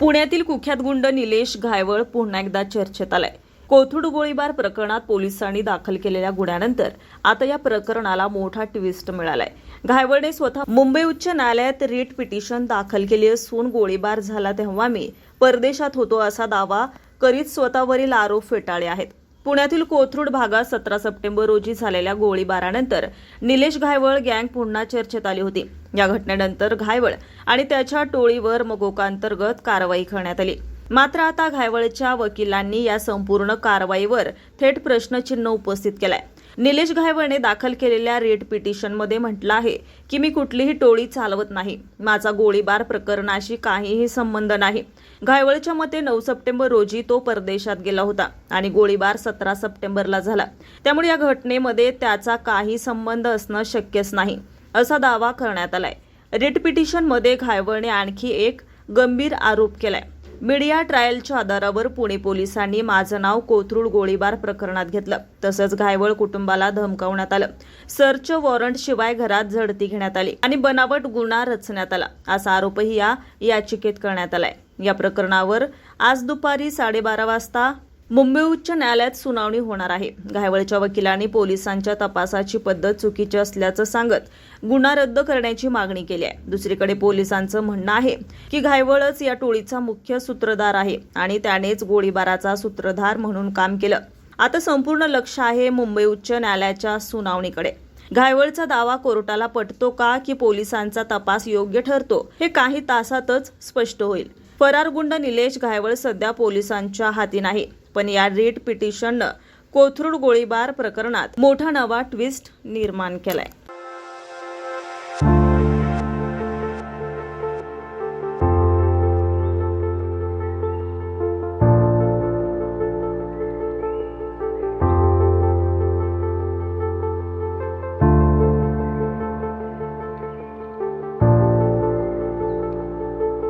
पुण्यातील कुख्यात गुंड निलेश घायवळ पुन्हा एकदा चर्चेत आलाय. कोथरूड गोळीबार प्रकरणात पोलिसांनी दाखल केलेल्या गुन्ह्यानंतर आता या प्रकरणाला मोठा ट्विस्ट मिळालाय. घायवळने स्वतः मुंबई उच्च न्यायालयात रिट पिटिशन दाखल केली असून गोळीबार झाला तेव्हा मी परदेशात होतो असा दावा करीत स्वतःवरील आरोप फेटाळले आहेत. पुण्यातील कोथरूड भागात सतरा सप्टेंबर रोजी झालेल्या गोळीबारानंतर निलेश घायवळ गँग पुन्हा चर्चेत आली होती. या घटनेनंतर घायवळ आणि त्याच्या टोळीवर मगोकांतर्गत कारवाई करण्यात आली. मात्र आता घायवळच्या वकिलांनी या संपूर्ण कारवाईवर थेट प्रश्नचिन्ह उपस्थित केलाय. निलेश घायवळने दाखल केलेल्या रेट पिटिशनमध्ये म्हटलं आहे की मी कुठलीही टोळी चालवत नाही. माझा गोळीबार प्रकरणाशी काहीही संबंध नाही. घायवळच्या मते नऊ सप्टेंबर रोजी तो परदेशात गेला होता आणि गोळीबार सतरा सप्टेंबरला झाला. त्यामुळे या घटनेमध्ये त्याचा काही संबंध असणं शक्यच नाही असा दावा करण्यात आलाय. रेट पिटिशनमध्ये घायवळने आणखी एक गंभीर आरोप केलाय. मीडिया ट्रायलच्या आधारावर पुणे पोलिसांनी माझं नाव कोथरूड गोळीबार प्रकरणात घेतलं. तसंच घायवळ कुटुंबाला धमकावण्यात आलं. सर्च वॉरंट शिवाय घरात झडती घेण्यात आली आणि बनावट गुन्हा रचण्यात आला. असा आरोपही या याचिकेत करण्यात आलाय. या प्रकरणावर आज दुपारी साडेबारा वाजता मुंबई उच्च न्यायालयात सुनावणी होणार आहे. घायवळच्या वकिलांनी पोलिसांच्या तपासाची पद्धत चुकीची असल्याचं सांगत गुन्हा रद्द करण्याची मागणी केली आहे. दुसरीकडे पोलिसांचं म्हणणं आहे की घायवळच या टोळीचा मुख्य सूत्रधार आहे आणि त्यानेच गोळीबाराचा सूत्रधार म्हणून काम केलं. आता संपूर्ण लक्ष आहे मुंबई उच्च न्यायालयाच्या सुनावणीकडे. घायवळचा दावा कोर्टाला पटतो का की पोलिसांचा तपास योग्य ठरतो हे काही तासातच स्पष्ट होईल. फरार गुंड निलेश घायवळ सध्या पोलिसांच्या हाती नाही. पण या रेट पिटिशननं कोथरूड गोळीबार प्रकरणात मोठा नवा ट्विस्ट निर्माण केलाय.